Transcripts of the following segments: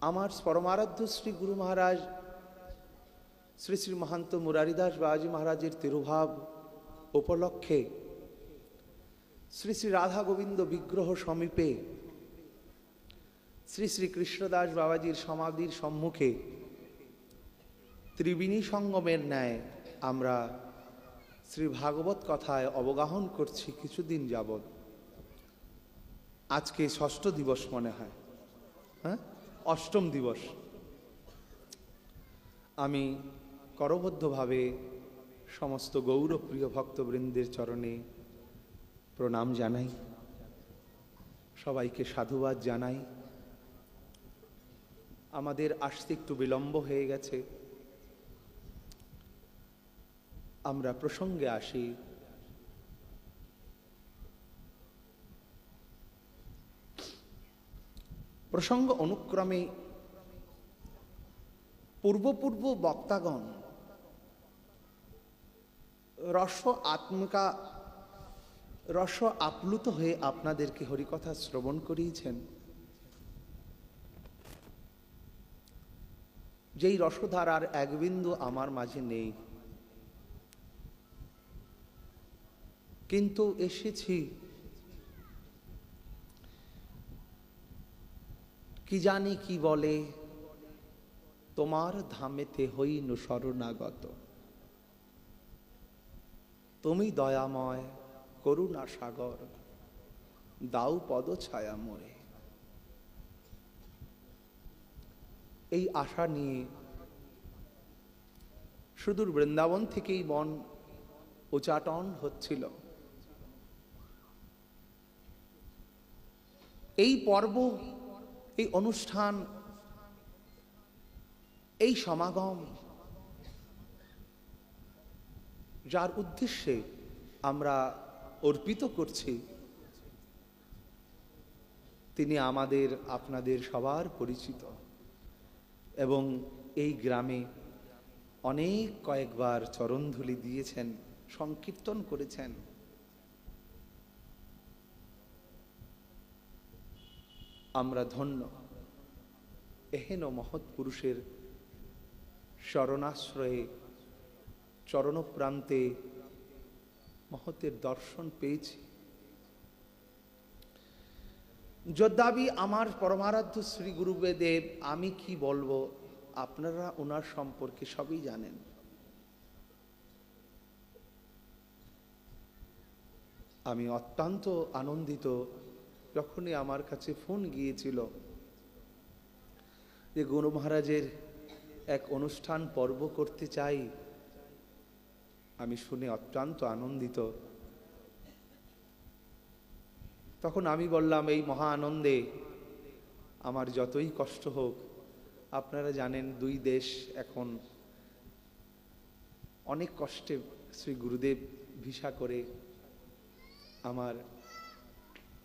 আমার পরমারাধ্য শ্রী গুরু মহারাজ, শ্রী শ্রী মহান্ত মুরারিদাস বাবাজি মহারাজের তিরুভাব উপলক্ষে শ্রী শ্রী রাধা গোবিন্দ বিগ্রহ সমীপে শ্রী শ্রী কৃষ্ণদাস বাবাজির সমাধির সম্মুখে ত্রিবেণী সঙ্গমের ন্যায় আমরা শ্রী ভাগবত কথায় অবগাহন করছি কিছুদিন যাবৎ। আজকে ষষ্ঠ দিবস মনে হয়। হ্যাঁ? অষ্টম দিবস। আমি করবদ্ধভাবে সমস্ত গৌরপ্রিয় ভক্তবৃন্দের চরণে প্রণাম জানাই। সবাইকে সাধুবাদ জানাই। আমাদের আসতে একটু বিলম্ব হয়ে গেছে। আমরা প্রসঙ্গে আসি। প্রসঙ্গ অনুক্রমে পূর্বপূর্ব বক্তাগণ রস আত্মিকা, রস আপ্লুত হয়ে আপনাদেরকে হরিকথা শ্রবণ করিয়েছেন। যেই রসধারার এক বিন্দু আমার মাঝে নেই। কিন্তু এসেছি কি জানি কি বলে? তোমার ধামেতে হইন শরণাগত তুমি দয়াময় করুণা সাগর, দাও পদ ছায়া মোরে। এই আশা নিয়ে সুদূর বৃন্দাবন থেকেই মন উচাটন হচ্ছিল। এই পর্ব এই অনুষ্ঠান, এই সমাগম, যার উদ্দেশ্যে আমরা অর্পিত করছি, তিনি আমাদের, আপনাদের সবার পরিচিত। এবং এই গ্রামে অনেক কয়েকবার চরণধুলি দিয়েছেন, সংকীর্তন করেছেন। আমরা ধন্য। এহেন মহৎ পুরুষের শরণাশ্রয়ে, চরণপ্রান্তে মহতের দর্শন পেয়েছি। যদ্যাবি আমার পরমারাধ্য শ্রী গুরুদেব, আমি কি বলব? আপনারা ওনার সম্পর্কে সবই জানেন। আমি অত্যন্ত আনন্দিত যখনই আমার কাছে ফোন গিয়েছিল যে গুরু মহারাজের এক অনুষ্ঠান পর্ব করতে চাই। আমি শুনে অত্যন্ত আনন্দিত। তখন আমি বললাম, এই মহা আনন্দে আমার যতই কষ্ট হোক, আপনারা জানেন দুই দেশ এখন অনেক কষ্টে শ্রী গুরুদেব ভিসা করে আমার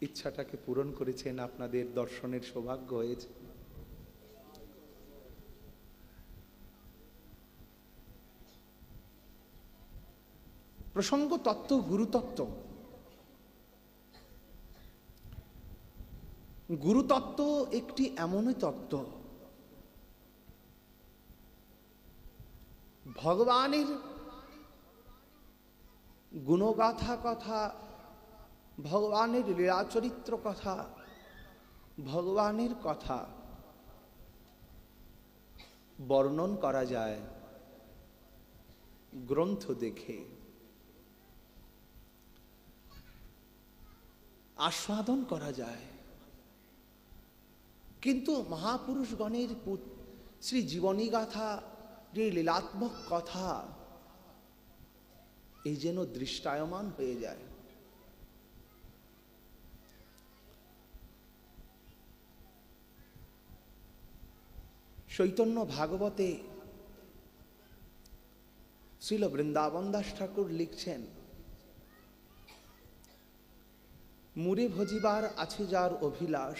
ইচ্ছাটাকে পূরণ করেছেন, আপনাদের দর্শনের সৌভাগ্য হয়েছে। প্রসঙ্গ তত্ত্ব, গুরুতত্ত্ব। গুরুতত্ত্ব একটি এমনই তত্ত্ব। ভগবানের গুণগাথা কথা ভগবানের লীলাচরিত্র কথা, ভগবানের কথা বর্ণন করা যায়, গ্রন্থ দেখে। আস্বাদন করা যায়। কিন্তু মহাপুরুষগণের শ্রী জীবনী গাথা যে লীলাত্মক কথা এই যেন দৃষ্টায়মান হয়ে যায়। চৈতন্য ভাগবতে শ্রীল বৃন্দাবন দাস ঠাকুর লিখছেন মুরে ভজিবার আছে যার অভিলাষ,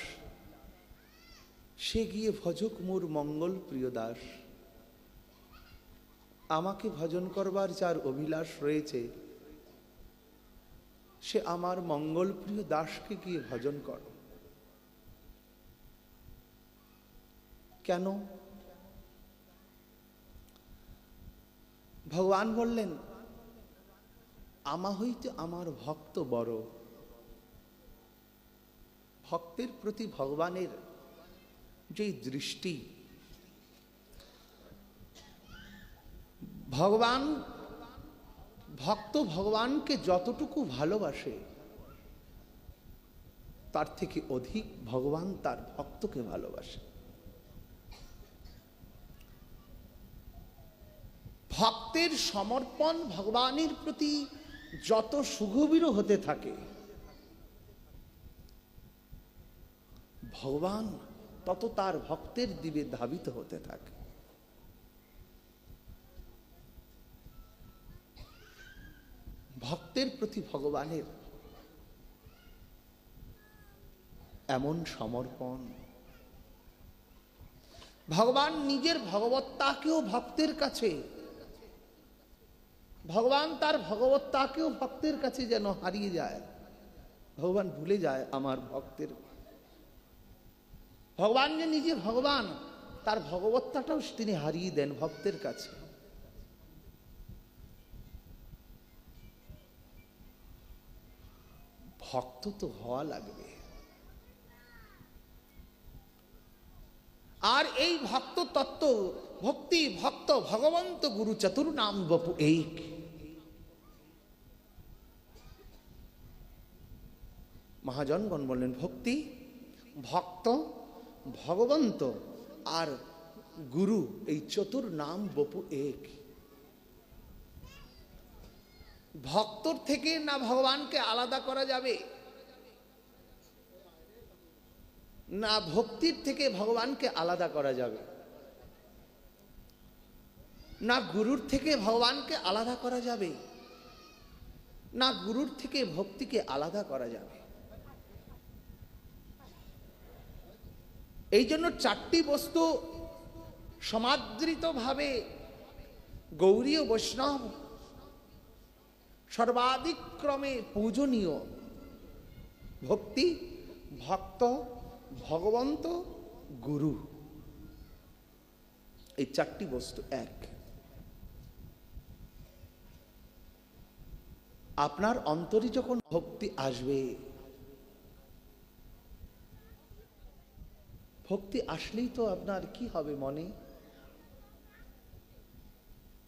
সে গিয়ে ভজক মোর মঙ্গল প্রিয় দাস। আমাকে ভজন করবার যার অভিলাষ রয়েছে, সে আমার মঙ্গল প্রিয় দাসকে গিয়ে ভজন কর। কেন? ভগবান বললেন, আমা হইতে আমার ভক্ত বড়। ভক্তের প্রতি ভগবানের যে দৃষ্টি, ভগবান, ভক্ত ভগবানকে যতটুকু ভালোবাসে, তার থেকে অধিক ভগবান তার ভক্তকে ভালোবাসে। ভক্তের সমর্পণ ভগবানের প্রতি যত সুগভীর হতে থাকে। ভগবান তত তার ভক্তের দিবে ধাবিত হতে থাকে। ভক্তের প্রতি ভগবানের এমন সমর্পণ। ভগবান নিজের ভগবত্তাকেও ভক্তের কাছে ভগবান তার ভগবত্তাকেও ভক্তের কাছে যেন হারিয়ে যায়। ভগবান ভুলে যায় আমার ভক্তের। ভগবান যে নিজে ভগবান, তার ভগবত্তাটাও তিনি হারিয়ে দেন ভক্তের কাছে। ভক্ত তো হওয়া লাগবে। আর এই ভক্ত তত্ত্ব, ভক্তি, ভক্ত ভগবন্ত গুরু চতুর নাম বপু এক। মহাজনগণ বললেন, ভক্তি, ভক্ত, ভগবন্ত আর গুরু, এই চতুর নাম বপু এক। ভক্তর থেকে না ভগবানকে আলাদা করা যাবে? না ভক্তির থেকে ভগবানকে আলাদা করা যাবে? না গুরুর থেকে ভগবানকে আলাদা করা যাবে? না গুরুর থেকে ভক্তিকে আলাদা করা যাবে? এই জন্য চারটি বস্তু সমাদৃতভাবে গৌরীয় বৈষ্ণব সর্বাধিক্রমে পূজনীয়। ভক্তি, ভক্ত, ভগবন্ত, গুরু। এই চারটি বস্তু এক। আপনার অন্তরে যখন ভক্তি আসবে ভক্তি আসলেই তো আপনার কি হবে মনে?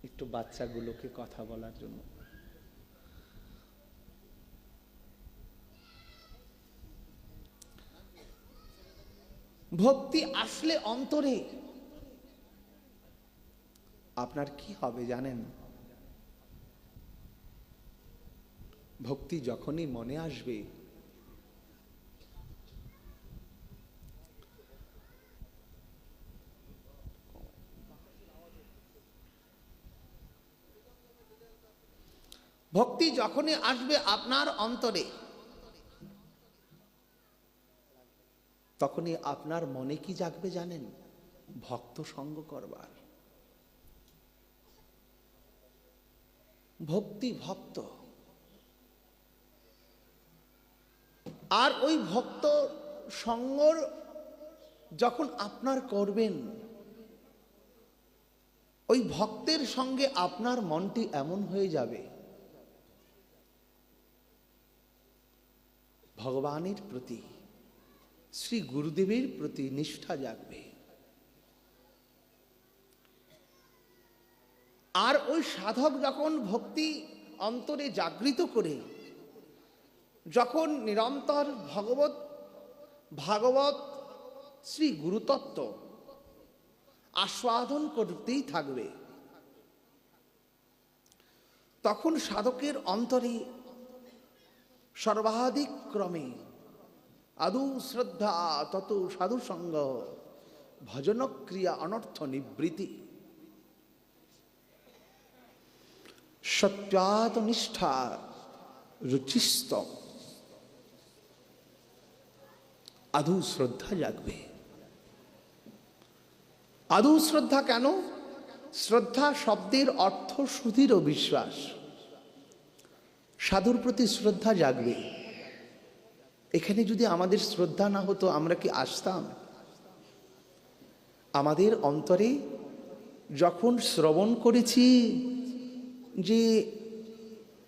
একটু বাচ্চাগুলোকে কথা বলার জন্য। ভক্তি আসলে অন্তরে। আপনার কি হবে জানেন? ভক্তি যখনই মনে আসবে ভক্তি যখনই আসবে আপনার অন্তরে, তখনই আপনার মনে কি জাগবে জানেন? ভক্ত সঙ্গ করবার। ভক্তি ভক্ত। আর ওই ভক্ত সঙ্গর যখন আপনার করবেন, ওই ভক্তের সঙ্গে আপনার মনটি এমন হয়ে যাবে ভগবানের প্রতি, শ্রী গুরুদেবের প্রতি নিষ্ঠা জাগবে। আর ওই সাধক যখন ভক্তি অন্তরে জাগৃত করে, যখন নিরন্তর ভগবত, ভাগবত শ্রী গুরুতত্ত্ব আস্বাদন করতেই থাকবে, তখন সাধকের অন্তরে সর্বাধিক ক্রমে আদৌ শ্রদ্ধা তত সাধু সঙ্গ ভজনক্রিয়া অনর্থ নিবৃত্তি সত্যাত্মনিষ্ঠা রুচিস্ত আদৌ শ্রদ্ধা জাগবে? আদৌ শ্রদ্ধা কেন? শ্রদ্ধা শব্দের অর্থ সুধীর বিশ্বাস। সাধুর প্রতি শ্রদ্ধা জাগবে। এখানে যদি আমাদের শ্রদ্ধা না হতো, আমরা কি আসতাম? আমাদের অন্তরে যখন শ্রবণ করেছি যে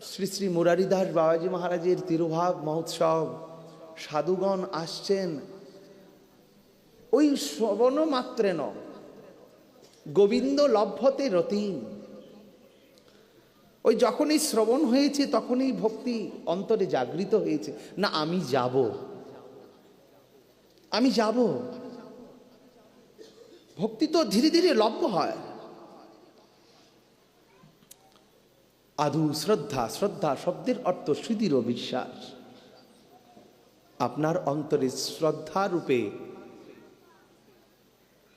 শ্রী শ্রী মুরারিদাস বাবাজি মহারাজের তিরুভাব মহোৎসব, সাধুগণ আসছেন, ওই শ্রবণ মাত্রে ন গোবিন্দ লভ্যতে রতিম। ওই যখনই শ্রবণ হয়েছে, তখনই ভক্তি অন্তরে জাগৃত হয়েছে। না, আমি যাব। আমি যাব। ভক্তি তো ধীরে ধীরে লভ্য হয়। আধু শ্রদ্ধা শ্রদ্ধা শব্দের অর্থ সুদৃঢ় বিশ্বাস। আপনার অন্তরে শ্রদ্ধা রূপে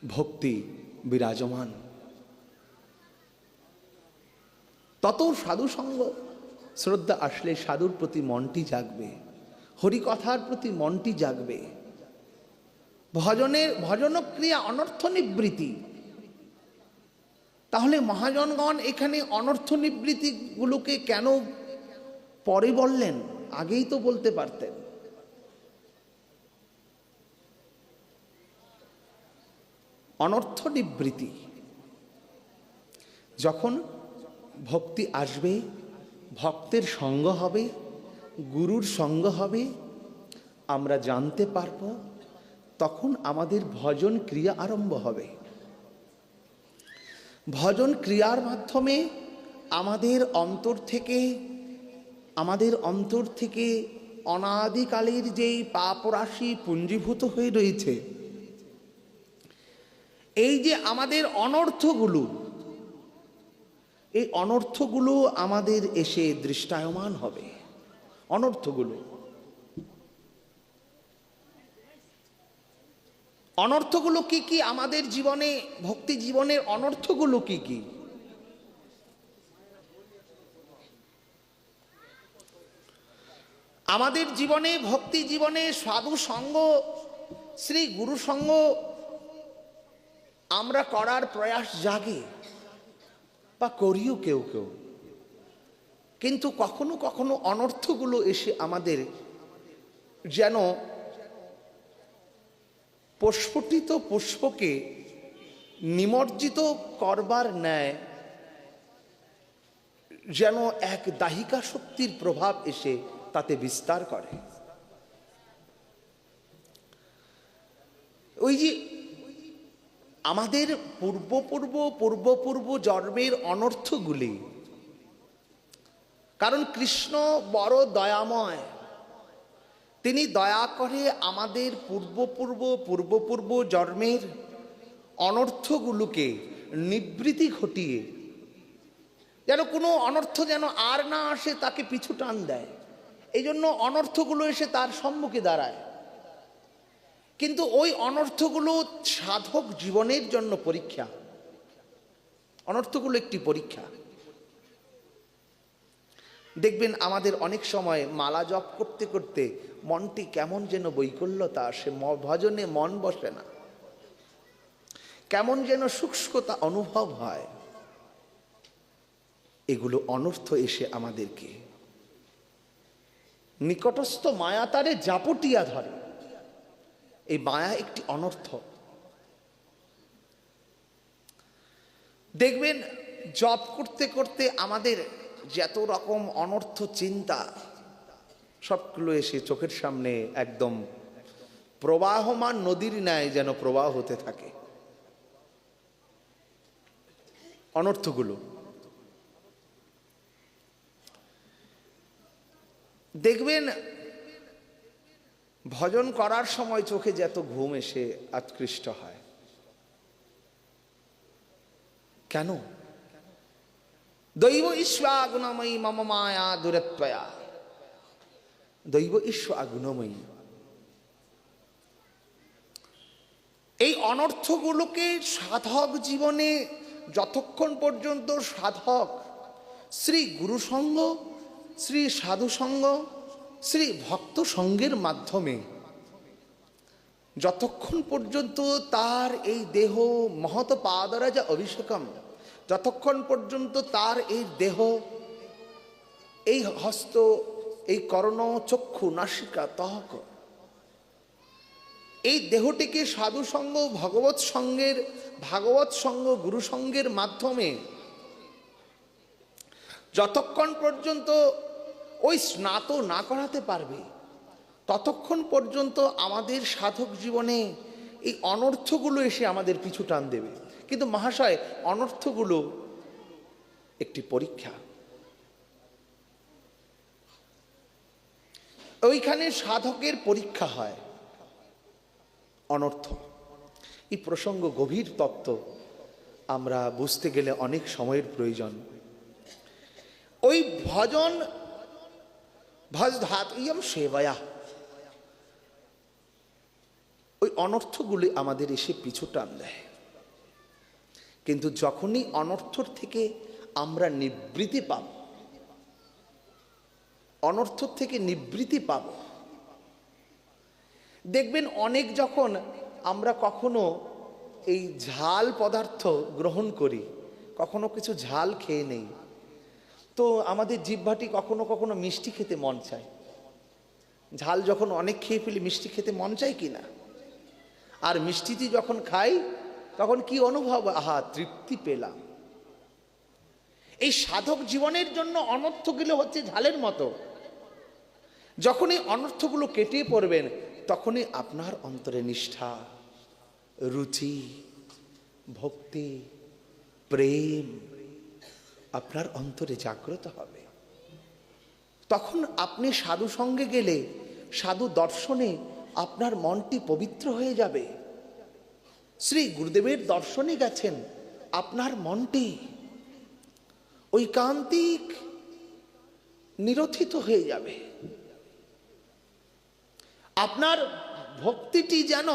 ভক্তি বিরাজমান। তত সাধু সঙ্গ শ্রদ্ধা আসলে সাধুর প্রতি মনটি জাগবে, হরিকথার প্রতি মনটি জাগবে। ভজনের ভজনক্রিয়া অনর্থ নিবৃত্তি। তাহলে মহাজনগণ এখানে অনর্থ নিবৃত্তিগুলোকে কেন পরে বললেন? আগেই তো বলতে পারতেন। অনর্থ নিবৃত্তি। যখন ভক্তি আসবে, ভক্তের সঙ্গ হবে, গুরুর সঙ্গ হবে, আমরা জানতে পারব, তখন আমাদের ভজন ক্রিয়া আরম্ভ হবে। ভজন ক্রিয়ার মাধ্যমে আমাদের অন্তর থেকে, আমাদের অন্তর থেকে অনাদিকালের যেই পাপরাশি পুঞ্জীভূত হয়ে রয়েছে, এই যে আমাদের অনর্থগুলো এই অনর্থগুলো আমাদের এসে দৃষ্টায়মান হবে। অনর্থগুলো। অনর্থগুলো কি কি? আমাদের জীবনে, ভক্তি জীবনের অনর্থগুলো কি কি? আমাদের জীবনে, ভক্তি জীবনে সাধু সঙ্গ, শ্রী গুরু সঙ্গ, আমরা করার প্রয়াস জাগে। বা করিও কেউ কেউ। কিন্তু কখনো কখনো অনর্থগুলো এসে আমাদের যেন প্রস্ফুটিত পুষ্পকে নিমজ্জিত করবার ন্যায় যেন এক দাহিকা শক্তির প্রভাব এসে তাতে বিস্তার করে। ওই যে আমাদের পূর্বপূর্ব পূর্বপূর্ব জন্মের অনর্থগুলি। কারণ কৃষ্ণ বড় দয়াময়। তিনি দয়া করে আমাদের পূর্বপূর্ব পূর্বপূর্ব জন্মের অনর্থগুলোকে নিবৃত্তি ঘটিয়ে, যেন কোনো অনর্থ যেন আর না আসে, তাকে পিছু টান দেয়। এই জন্য অনর্থগুলো এসে তার সম্মুখে দাঁড়ায়। কিন্তু ওই অনর্থগুলো সাধক জীবনের জন্য পরীক্ষা। অনর্থগুলো একটি পরীক্ষা। দেখবেন আমাদের অনেক সময় মালা জপ করতে করতে মনটি কেমন যেন বৈকল্যতা ম- ভজনে মন বসে না। কেমন যেন শুষ্কতা অনুভব হয়। এগুলো অনর্থ এসে আমাদেরকে। নিকটস্থ মায়াতারে জাপটিয়া ধরে। এই মায়া একটি অনর্থ। দেখবেন জব করতে করতে আমাদের যত রকম অনর্থ চিন্তা, সবগুলো এসে চোখের সামনে একদম প্রবাহমান নদীর ন্যায় যেন প্রবাহ হতে থাকে। অনর্থগুলো। দেখবেন ভজন করার সময় চোখে যত ঘুম এসে আকৃষ্ট হয়। কেন? দৈব ঈশ্ব আগুণময়ী মম মায়া দূরত্বয়া। দৈব ঈশ্ব আগুণময়ী এই অনর্থগুলোকে সাধক জীবনে যতক্ষণ পর্যন্ত সাধক, শ্রী গুরুসঙ্গ শ্রী সাধুসঙ্গ শ্রী ভক্ত সঙ্গের মাধ্যমে যতক্ষণ পর্যন্ত তার এই দেহ মহত পাদরাজা অভিষেকম, যতক্ষণ পর্যন্ত তার এই দেহ, এই হস্ত, এই করণ চক্ষু নাসিকা তহক এই দেহটিকে সাধু সঙ্গ, ভগবত সঙ্গের, ভাগবত সঙ্গ, গুরু সঙ্গের মাধ্যমে যতক্ষণ পর্যন্ত ওই স্নাত না করাতে পারবে। ততক্ষণ পর্যন্ত আমাদের সাধক জীবনে এই অনর্থগুলো এসে আমাদের পিছু টান দেবে। কিন্তু মহাশয়, অনর্থগুলো একটি পরীক্ষা। ওইখানে সাধকের পরীক্ষা হয়। অনর্থ। এই প্রসঙ্গ গভীর তত্ত্ব আমরা বুঝতে গেলে অনেক সময়ের প্রয়োজন। ওই ভজন ভজ সেবায়া। ওই অনর্থগুলি আমাদের এসে পিছু টান দেয়। কিন্তু যখনই অনর্থর থেকে আমরা নিবৃত্তি পাব অনর্থ থেকে নিবৃত্তি পাব, দেখবেন অনেক যখন আমরা কখনো এই ঝাল পদার্থ গ্রহণ করি, কখনো কিছু ঝাল খেয়ে নেই তো আমাদের জিহ্বাটি কখনো কখনো মিষ্টি খেতে মন চায়। ঝাল যখন অনেক খেয়ে ফেলি, মিষ্টি খেতে মন চায় কি না? আর মিষ্টিটি যখন খাই, তখন কি অনুভব? আহা, তৃপ্তি পেলাম। এই সাধক জীবনের জন্য অনর্থগুলো হচ্ছে ঝালের মতো। যখনই অনর্থগুলো কেটে পড়বেন, তখনই আপনার অন্তরে নিষ্ঠা, রুচি, ভক্তি, প্রেম আপনার অন্তরে জাগ্রত হবে। তখন আপনি সাধু সঙ্গে গেলে, সাধু দর্শনে আপনার মনটি পবিত্র হয়ে যাবে। শ্রী গুরুদেবের দর্শনে গেছেন, আপনার মনটি ঐকান্তিক, নিরথিত হয়ে যাবে। আপনার ভক্তিটি যেন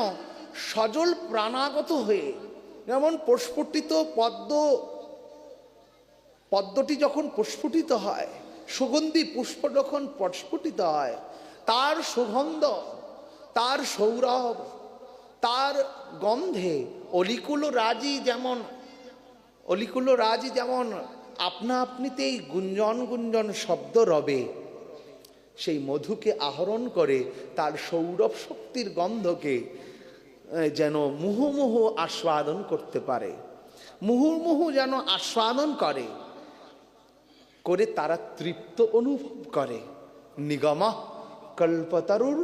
সজল প্রাণাগত হয়ে, যেমন প্রস্ফুটিত পদ্ম পদ্মটি যখন প্রস্ফুটিত হয়, সুগন্ধি পুষ্প যখন প্রস্ফুটিত হয়, তার সুগন্ধ, তার সৌরভ, তার গন্ধে অলিকুল রাজি যেমন, অলিকুল রাজি যেমন আপনা আপনিতেই গুঞ্জন গুঞ্জন শব্দ রবে, সেই মধুকে আহরণ করে তার সৌরভ শক্তির গন্ধকে যেন মুহুমুহু আস্বাদন করতে পারে, মুহুর্মুহু যেন আস্বাদন করে। করে তারা তৃপ্ত অনুভব করে। নিগম কল্পতরুর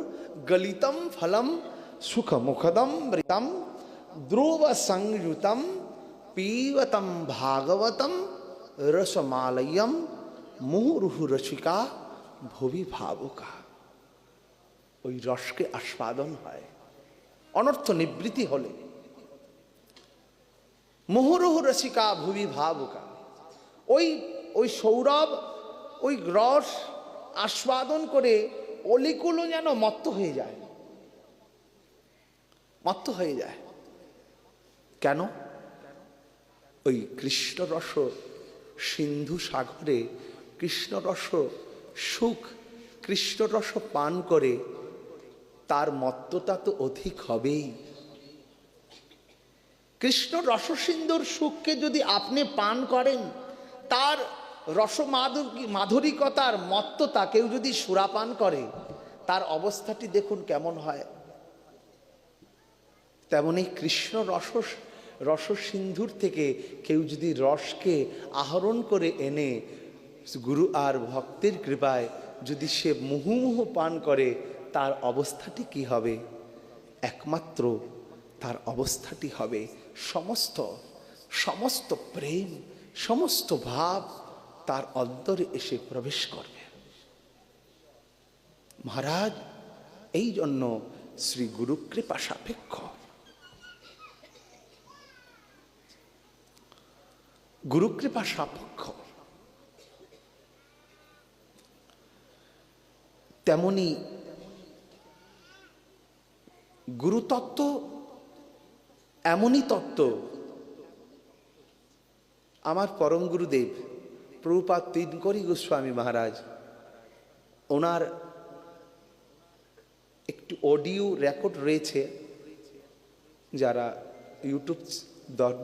গলিতম ফলম সুখমুখদম মৃতম ধ্রুব সংযুতম পীবতম ভাগবতম রসমালয়ম মুহুরুহু রসিকা ভুবি ভাবুকা। ওই রসকে আস্বাদন হয়। অনর্থ নিবৃত্তি হলে। মুহুরুহু রসিকা ভুবি ভাবুকা। ওই ওই সৌরভ, ওই রস আস্বাদন করে অলিকুলো যেন মত্ত হয়ে যায়। মত্ত হয়ে যায়। কেন? ওই কৃষ্ণ রস সিন্ধু সাগরে কৃষ্ণ রস সুখ কৃষ্ণ রস পান করে, তার মত্ততা তো অধিক হবেই। কৃষ্ণ রসসিন্ধুর সুখকে যদি আপনি পান করেন তার রস মাধুরিকতার মত্ততা কেউ যদি সুরাপান করে, তার অবস্থাটি দেখুন কেমন হয়। তেমনি কৃষ্ণ রস রসসিন্ধুর থেকে কেউ যদি রসকে আহরণ করে এনে গুরু আর ভক্তের কৃপায় যদি সে মুহুমুহু পান করে, তার অবস্থাটি কি হবে? একমাত্র তার অবস্থাটি হবে সমস্ত সমস্ত প্রেম সমস্ত ভাব তার অন্তরে এসে প্রবেশ করবে। মহারাজ, এই জন্য শ্রী গুরু কৃপা সাপেক্ষ। গুরুকৃপা সাপেক্ষ। তেমনি গুরুতত্ত্ব, এমনই তত্ত্ব আমার পরম গুরুদেব প্রভুপাত তিনকরি গোস্বামী মহারাজ, ওনার একটি অডিও রেকর্ড রয়েছে, যারা ইউটিউব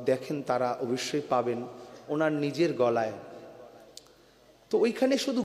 দেখেন তারা অবশ্যই পাবেন, ওনার নিজের গলায়। তো ওইখানে শুধু